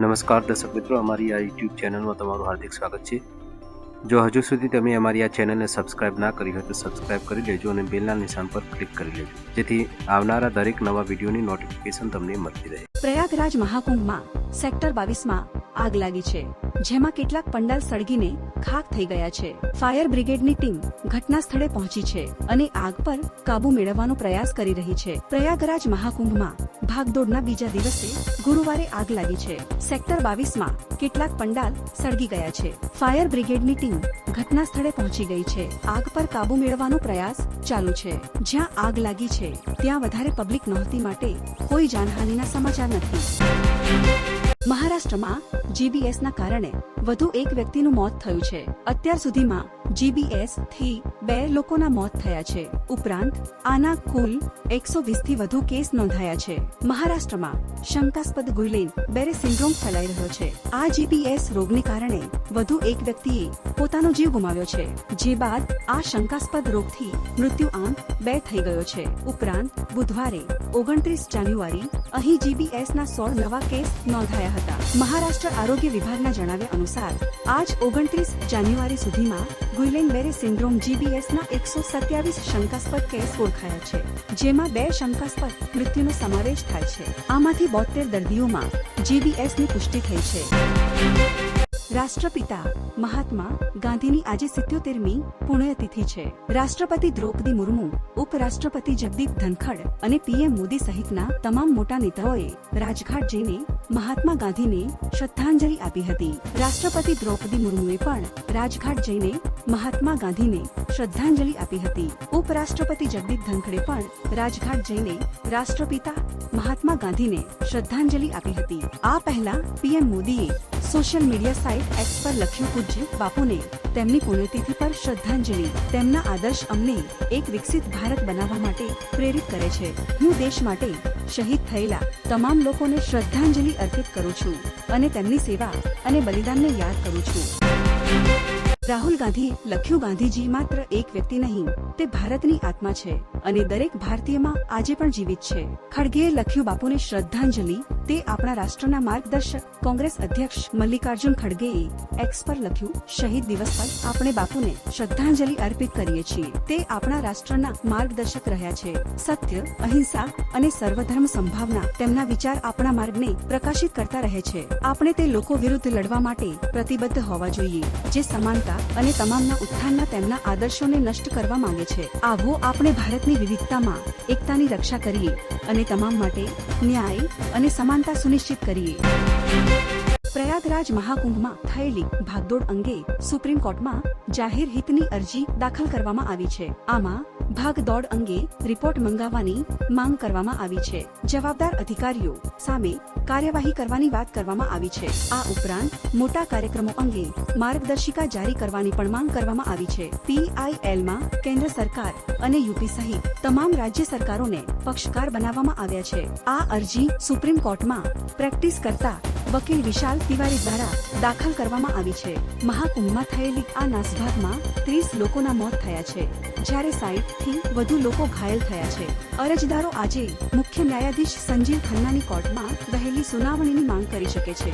નમસ્કાર દર્શક મિત્રો, અમારી આ યુટ્યુબ ચેનલમાં તમારું હાર્દિક સ્વાગત છે. જો હજુ સુધી તમે અમારી આ ચેનલને સબસ્ક્રાઇબ ના કરી હોય તો સબસ્ક્રાઇબ કરી લેજો અને બેલના નિશાન પર ક્લિક કરી લેજો. જેથી આવનારા દરેક નવા વિડીયોની નોટિફિકેશન તમને મળતી રહે. પ્રયાગરાજ મહાકુંભમાં સેક્ટર બાવીસમાં આગ લાગી છે, જેમાં કેટલાક પંડાલ સળગીને ખાક થઈ ગયા છે. ફાયર બ્રિગેડની ટીમ ઘટના સ્થળે પહોંચી છે અને આગ પર કાબુ મેળવવાનો પ્રયાસ કરી રહી છે. પ્રયાગરાજ મહાકુંભમાં ભાગદોડના બીજા દિવસે ગુરુવારે આગ લાગી છે. સેક્ટર બાવીસમાં કેટલાક પંડાલ સળગી ગયા છે. ફાયર બ્રિગેડની ટીમ ઘટના સ્થળે પહોંચી ગઈ છે. આગ પર કાબુ મેળવવાનો પ્રયાસ ચાલુ છે. જ્યાં આગ લાગી છે, ત્યાં વધારે પબ્લિક નહોતી માટે કોઈ જાનહાનિના સમાચાર નથી. મહારાષ્ટ્રમાં જીબીએસ ના કારણે વધુ એક વ્યક્તિનું મોત થયું છે. અત્યાર સુધીમાં જીબીએસથી બે લોકોના મોત થયા છે. ઉપરાંત, આના કુલ એકસો વીસથી વધુ કેસ નોંધાયા છે. મહારાષ્ટ્રમાં શંકાસ્પદ ગુલેન, બેરે સિન્ડ્રોમ ફેલાઈ રહ્યો છે. આ જીબીએસ રોગને કારણે વધુ એક વ્યક્તિએ પોતાનો જીવ ગુમાવ્યો છે, જે બાદ આ શંકાસ્પદ રોગથી મૃત્યુ આંક બે થઈ ગયો છે. ઉપરાંત, બુધવારે ઓગણત્રીસ જાન્યુઆરી, અહીં જીબીએસ ના સોળ નવા કેસ નોંધાયા હતા. મહારાષ્ટ્ર આરોગ્ય વિભાગના જણાવ્યા અનુસાર, આજ ઓગણત્રીસ જાન્યુઆરી સુધીમાં ગુઇલેન બેરે સિન્ડ્રોમ જીબીએસના એકસો સત્યાવીસ શંકાસ્પદ કેસ ઓળખાયા છે, જેમાં બે શંકાસ્પદ મૃત્યુનો સમાવેશ થાય છે. આમાંથી બોતેર દર્દીઓમાં જીબીએસની પુષ્ટિ થઈ છે. રાષ્ટ્રપિતા મહાત્મા ગાંધીની આજે સિત્યોતેરમી પુણ્યતિથિ છે. રાષ્ટ્રપતિ દ્રૌપદી મુર્મુ, ઉપરાષ્ટ્રપતિ જગદીપ ધનખડ અને પીએમ મોદી સહિતના તમામ મોટા નેતાઓએ રાજઘાટ જઈને મહાત્મા ગાંધીને શ્રદ્ધાંજલિ આપી હતી. રાષ્ટ્રપતિ દ્રૌપદી મુર્મુએ પણ રાજઘાટ જઈને મહાત્મા ગાંધીને શ્રદ્ધાંજલિ આપી હતી. ઉપરાષ્ટ્રપતિ જગદીપ ધનખડે પણ રાજઘાટ જઈને રાષ્ટ્રપિતા મહાત્મા ગાંધીને શ્રદ્ધાંજલિ આપી હતી. આ પહેલા પીએમ મોદીએ સોશિયલ મીડિયા સાઇટ એક્સ પર લખ્યું પૂજ્ય બાપુને, તેમની પુણ્યતિથિ પર શ્રદ્ધાંજલિ. તેમના આદર્શ અમને એક વિકસિત ભારત બનાવવા માટે પ્રેરિત કરે છે. હું દેશ માટે શહીદ થયેલા તમામ લોકોને શ્રદ્ધાંજલિ અર્પિત કરું છું અને તેમની સેવા અને બલિદાનને યાદ કરું છું. રાહુલ ગાંધીએ લખ્યું ગાંધીજી માત્ર એક વ્યક્તિ નહીં, તે ભારતની આત્મા છે અને દરેક ભારતીયમાં આજે પણ જીવિત છે. ખડગેએ લખ્યું બાપુને શ્રદ્ધાંજલિ તે આપણા રાષ્ટ્રના માર્ગદર્શક, કોંગ્રેસ અધ્યક્ષ મલ્લિકાર્જુન ખડગેએ એક્સ પર લખ્યું, શહીદ દિવસ પર આપણે બાપુને શ્રદ્ધાંજલિ અર્પિત કરીએ છીએ. તે આપણા રાષ્ટ્રના માર્ગદર્શક રહ્યા છે. સત્ય, અહિંસા અને સર્વધર્મ સંભાવના તેમના વિચાર આપણા માર્ગને પ્રકાશિત કરતા રહે છે. આપણે તે લોકો વિરુદ્ધ લડવા માટે પ્રતિબદ્ધ હોવા જોઈએ, જે સમાનતા અને તમામના ઉત્થાનના તેમના આદર્શોને નષ્ટ કરવા માંગે છે. આવો આપણે ભારતની વિવિધતામાં એકતાની રક્ષા કરીએ અને તમામ માટે ન્યાય અને સમાનતા સુનિશ્ચિત કરીએ. પ્રયાગરાજ મહાકુંભમાં થયેલી ભાગદોડ અંગે સુપ્રીમ કોર્ટમાં જાહેર હિતની અરજી દાખલ કરવામાં આવી છે. આમાં ભાગદોડ અંગે રિપોર્ટ મંગાવવાની માંગ કરવામાં આવી છે. જવાબદાર અધિકારીઓ સામે કાર્યવાહી કરવાની વાત કરવામાં આવી છે. આ ઉપરાંત મોટા કાર્યક્રમો અંગે માર્ગદર્શિકા જારી કરવાની પણ માંગ કરવામાં આવી છે. પીઆઈએલમાં કેન્દ્ર સરકાર અને યુપી સહિત તમામ રાજ્ય સરકારોને પક્ષકાર બનાવવામાં આવ્યા છે. આ અરજી સુપ્રીમ કોર્ટમાં પ્રેક્ટિસ કરતા વકીલ વિશાલ તિવારી દ્વારા દાખલ કરવામાં આવી છે. મહાકુંભમાં થયેલી આ નાસભાગમાં ત્રીસ લોકોના મોત થયા છે. જ્યારે સાઈઠથી વધુ લોકો ઘાયલ થયા છે. અરજદારો આજે મુખ્ય ન્યાયાધીશ સંજીવ ખન્નાની કોર્ટમાં વહેલી સુનાવણીની માંગ કરી શકે છે.